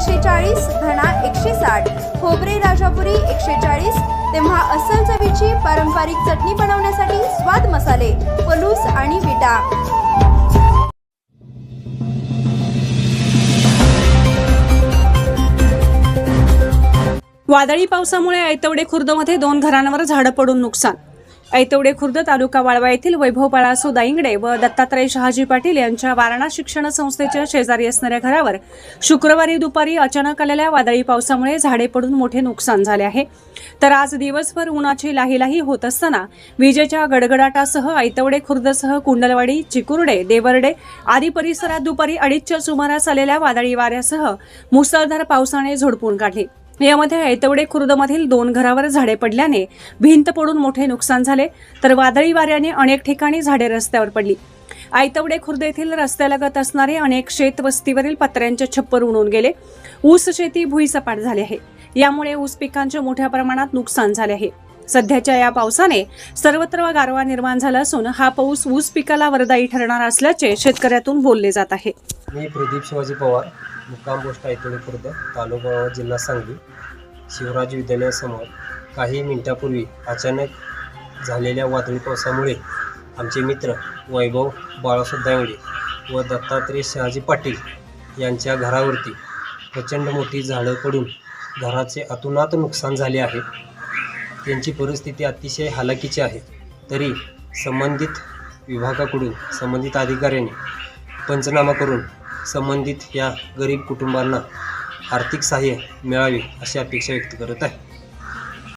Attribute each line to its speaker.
Speaker 1: तीनशे चाळीस धणा एकशे साठ खोबरे राजापुरी एकशे चाळीस तेव्हा अस्सल चवीची पारंपरिक चटणी बनवण्यासाठी स्वाद मसाले पलूस आणि विटा.
Speaker 2: वादळी पावसामुळे ऐतवडे खुर्दमध्ये दोन घरांवर झाडं पडून नुकसान ऐतवडे खुर्द तालुका वाळवा येथील वैभव बाळासू दाईंगडे व दत्तात्रय शहाजी पाटील यांच्या वारणा शिक्षण संस्थेच्या शेजारी असणाऱ्या घरावर शुक्रवारी दुपारी अचानक आलेल्या वादळी पावसामुळे झाडे पडून मोठे नुकसान झाले आहे. तर आज दिवसभर उन्हाची लाहीलाही होत असताना विजेच्या गडगडाटासह ऐतवडे खुर्दसह कुंडलवाडी चिकुर्डे देवर्डे आदी परिसरात दुपारी अडीचच्या सुमारास आलेल्या वादळी वाऱ्यासह मुसळधार पावसाने झोडपून काढले. यामध्ये ऐतवडे खुर्दमधील दोन घरावर झाडे पडल्याने भिंत पडून मोठे नुकसान झाले तर वादळी वाऱ्याने अनेक ठिकाणी झाडे रस्त्यावर पडली. आयतवडे खुर्द येथील रस्त्यालगत असणारे अनेक शेतवस्तीवरील पत्र्यांचे छप्पर उडून गेले. ऊस शेती भुईसपाट झाली आहे. यामुळे ऊस पिकांचे मोठ्या प्रमाणात नुकसान झाले आहे. सध्याच्या या पावसाने सर्वत्र गारवा निर्माण झाला असून हा पाऊस ऊस पिकाला वरदायी ठरणार असल्याचे शेतकऱ्यातून बोलले जात आहे.
Speaker 3: मी प्रदीप शिवाजी पवार. मुक्काम पोस्ट ऐतोडे खुर्द तालुका व जिल्हा सांगली. शिवराज विद्यालयासमोर काही मिनिटापूर्वी अचानक झालेल्या वादळी पावसामुळे आमचे मित्र वैभव बाळासाहेब दांगडे व दत्तात्रय शहाजी पाटील यांच्या घरावरती प्रचंड मोठी झाडं पडून घराचे अतोनात नुकसान झाले आहे. त्यांची परिस्थिती अतिशय हालाकीची आहे. तरी संबंधित विभागाकडून संबंधित अधिकाऱ्यांनी पंचनामा करून संबंधित या गरीब कुटुंबांना आर्थिक सहाय्य मिळावे अशी अपेक्षा व्यक्त करत आहे.